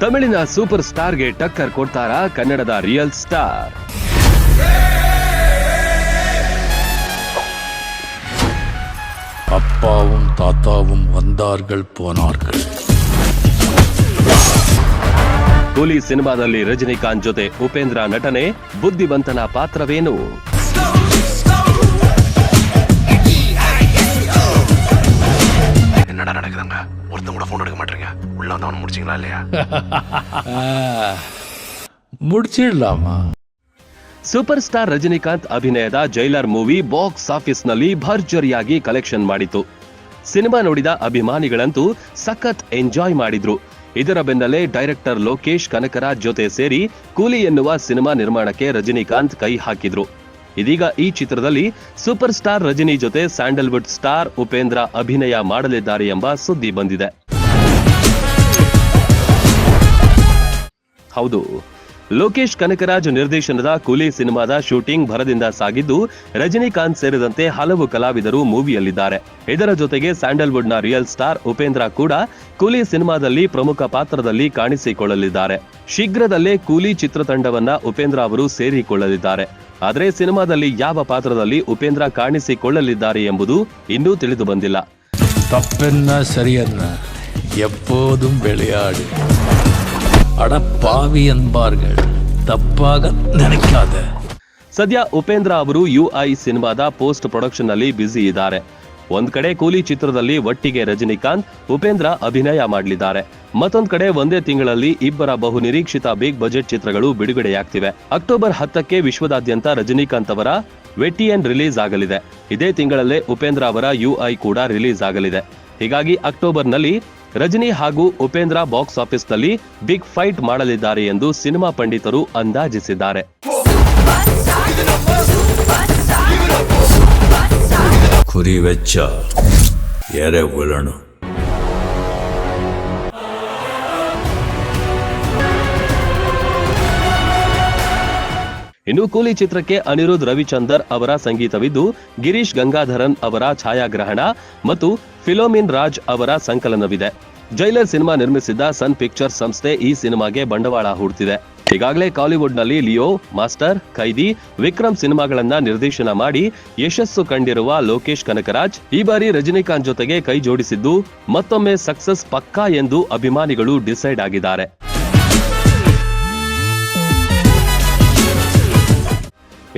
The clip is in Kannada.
ತಮಿಳಿನ ಸೂಪರ್ ಸ್ಟಾರ್ಗೆ ಟಕ್ಕರ್ ಕೊಡ್ತಾರ ಕನ್ನಡದ ರಿಯಲ್ ಸ್ಟಾರ್ அப்பாவும் தாத்தாவும் வந்தார்கள் போனார்கள் ಕೂಲಿ ಸಿನಿಮಾದಲ್ಲಿ ರಜನಿಕಾಂತ್ ಜೊತೆ ಉಪೇಂದ್ರ ನಟನೆ ಬುದ್ಧಿವಂತನ ಪಾತ್ರವೇನು ஒருத்தன் கூட ஃபோன் எடுக்க மாட்டீங்க உள்ள வந்து அவனை முடிச்சிங்களா இல்லையா முடிச்சிடலாமா ಸೂಪರ್ ಸ್ಟಾರ್ ರಜನಿಕಾಂತ್ ಅಭಿನಯದ ಜೈಲರ್ ಮೂವಿ ಬಾಕ್ಸ್ ಆಫೀಸ್ನಲ್ಲಿ ಭರ್ಜರಿಯಾಗಿ ಕಲೆಕ್ಷನ್ ಮಾಡಿತು ಸಿನಿಮಾ ನೋಡಿದ ಅಭಿಮಾನಿಗಳಂತೂ ಸಖತ್ ಎಂಜಾಯ್ ಮಾಡಿದ್ರು ಇದರ ಬೆನ್ನಲ್ಲೇ ಡೈರೆಕ್ಟರ್ ಲೋಕೇಶ್ ಕನಕರಾಜ್ ಜೊತೆ ಸೇರಿ ಕೂಲಿ ಎನ್ನುವ ಸಿನಿಮಾ ನಿರ್ಮಾಣಕ್ಕೆ ರಜನಿಕಾಂತ್ ಕೈ ಹಾಕಿದ್ರು ಇದೀಗ ಈ ಚಿತ್ರದಲ್ಲಿ ಸೂಪರ್ ಸ್ಟಾರ್ ರಜನಿ ಜೊತೆ ಸ್ಯಾಂಡಲ್ವುಡ್ ಸ್ಟಾರ್ ಉಪೇಂದ್ರ ಅಭಿನಯ ಮಾಡಲಿದ್ದಾರೆ ಎಂಬ ಸುದ್ದಿ ಬಂದಿದೆ. ಹೌದು. ಲೋಕೇಶ್ ಕನಕರಾಜ್ ನಿರ್ದೇಶನದ ಕೂಲಿ ಸಿನಿಮಾದ ಶೂಟಿಂಗ್ ಭರದಿಂದ ಸಾಗಿದ್ದು, ರಜನಿಕಾಂತ್ ಸೇರಿದಂತೆ ಹಲವು ಕಲಾವಿದರು ಮೂವಿಯಲ್ಲಿದ್ದಾರೆ. ಇದರ ಜೊತೆಗೆ ಸ್ಯಾಂಡಲ್ವುಡ್ನ ರಿಯಲ್ ಸ್ಟಾರ್ ಉಪೇಂದ್ರ ಕೂಡ ಕೂಲಿ ಸಿನಿಮಾದಲ್ಲಿ ಪ್ರಮುಖ ಪಾತ್ರದಲ್ಲಿ ಕಾಣಿಸಿಕೊಳ್ಳಲಿದ್ದಾರೆ. ಶೀಘ್ರದಲ್ಲೇ ಕೂಲಿ ಚಿತ್ರತಂಡವನ್ನ ಉಪೇಂದ್ರ ಅವರು ಸೇರಿಕೊಳ್ಳಲಿದ್ದಾರೆ. ಆದರೆ ಸಿನಿಮಾದಲ್ಲಿ ಯಾವ ಪಾತ್ರದಲ್ಲಿ ಉಪೇಂದ್ರ ಕಾಣಿಸಿಕೊಳ್ಳಲಿದ್ದಾರೆ ಎಂಬುದು ಇನ್ನೂ ತಿಳಿದು ಬಂದಿಲ್ಲ. ತಪ್ಪನ್ನ ಸರಿಯನ್ನ ಅಡಪಾವಿ ಎಂಬಾರ್ಗಳು ತಪ್ಪಾಗ ನೆನಕಾದ ಸದ್ಯ ಉಪೇಂದ್ರ ಅವರು ಯು ಐ ಸಿನಿಮಾದ ಪೋಸ್ಟ್ ಪ್ರೊಡಕ್ಷನ್ನಲ್ಲಿ ಬ್ಯುಸಿ ಇದ್ದಾರೆ. ಒಂದ್ ಕಡೆ ಕೂಲಿ ಚಿತ್ರದಲ್ಲಿ ಒಟ್ಟಿಗೆ ರಜನಿಕಾಂತ್, ಉಪೇಂದ್ರ ಅಭಿನಯ ಮಾಡಲಿದ್ದಾರೆ. ಮತ್ತೊಂದ್ ಕಡೆ ಒಂದೇ ತಿಂಗಳಲ್ಲಿ ಇಬ್ಬರ ಬಹುನಿರೀಕ್ಷಿತ ಬಿಗ್ ಬಜೆಟ್ ಚಿತ್ರಗಳು ಬಿಡುಗಡೆಯಾಗ್ತಿವೆ. ಅಕ್ಟೋಬರ್ ಹತ್ತಕ್ಕೆ ವಿಶ್ವದಾದ್ಯಂತ ರಜನಿಕಾಂತ್ ಅವರ ವೆಟಿಯನ್ ರಿಲೀಸ್ ಆಗಲಿದೆ. ಇದೇ ತಿಂಗಳಲ್ಲೇ ಉಪೇಂದ್ರ ಅವರ ಯು ಐ ಕೂಡ ರಿಲೀಸ್ ಆಗಲಿದೆ. ಹೀಗಾಗಿ ಅಕ್ಟೋಬರ್ನಲ್ಲಿ ರಜನಿ ಹಾಗೂ ಉಪೇಂದ್ರ ಬಾಕ್ಸ್ ಆಫೀಸ್ನಲ್ಲಿ ಬಿಗ್ ಫೈಟ್ ಮಾಡಲಿದ್ದಾರೆ ಎಂದು ಸಿನಿಮಾ ಪಂಡಿತರು ಅಂದಾಜಿಸಿದ್ದಾರೆ. ಕುರಿ ವೆಚ್ಚ ಎರೆ ಇನ್ನು ಕೂಲಿ ಚಿತ್ರಕ್ಕೆ ಅನಿರುದ್ಧ್ ರವಿಚಂದರ್ ಅವರ ಸಂಗೀತವಿದ್ದು, ಗಿರೀಶ್ ಗಂಗಾಧರನ್ ಅವರ ಛಾಯಾಗ್ರಹಣ ಮತ್ತು ಫಿಲೋಮಿನ್ ರಾಜ್ ಅವರ ಸಂಕಲನವಿದೆ. ಜೈಲರ್ ಸಿನಿಮಾ ನಿರ್ಮಿಸಿದ್ದ ಸನ್ ಪಿಕ್ಚರ್ಸ್ ಸಂಸ್ಥೆ ಈ ಸಿನಿಮಾಗೆ ಬಂಡವಾಳ ಹೂಡ್ತಿದೆ. ಈಗಾಗಲೇ ಕಾಲಿವುಡ್ನಲ್ಲಿ ಲಿಯೋ, ಮಾಸ್ಟರ್ ಖೈದಿ ವಿಕ್ರಮ್ ಸಿನಿಮಾಗಳನ್ನ ನಿರ್ದೇಶನ ಮಾಡಿ ಯಶಸ್ಸು ಕಂಡಿರುವ ಲೋಕೇಶ್ ಕನಕರಾಜ್, ಈ ಬಾರಿ ರಜನಿಕಾಂತ್ ಜೊತೆಗೆ ಕೈ ಜೋಡಿಸಿದ್ದು, ಮತ್ತೊಮ್ಮೆ ಸಕ್ಸಸ್ ಪಕ್ಕಾ ಎಂದು ಅಭಿಮಾನಿಗಳು ಡಿಸೈಡ್ ಆಗಿದ್ದಾರೆ.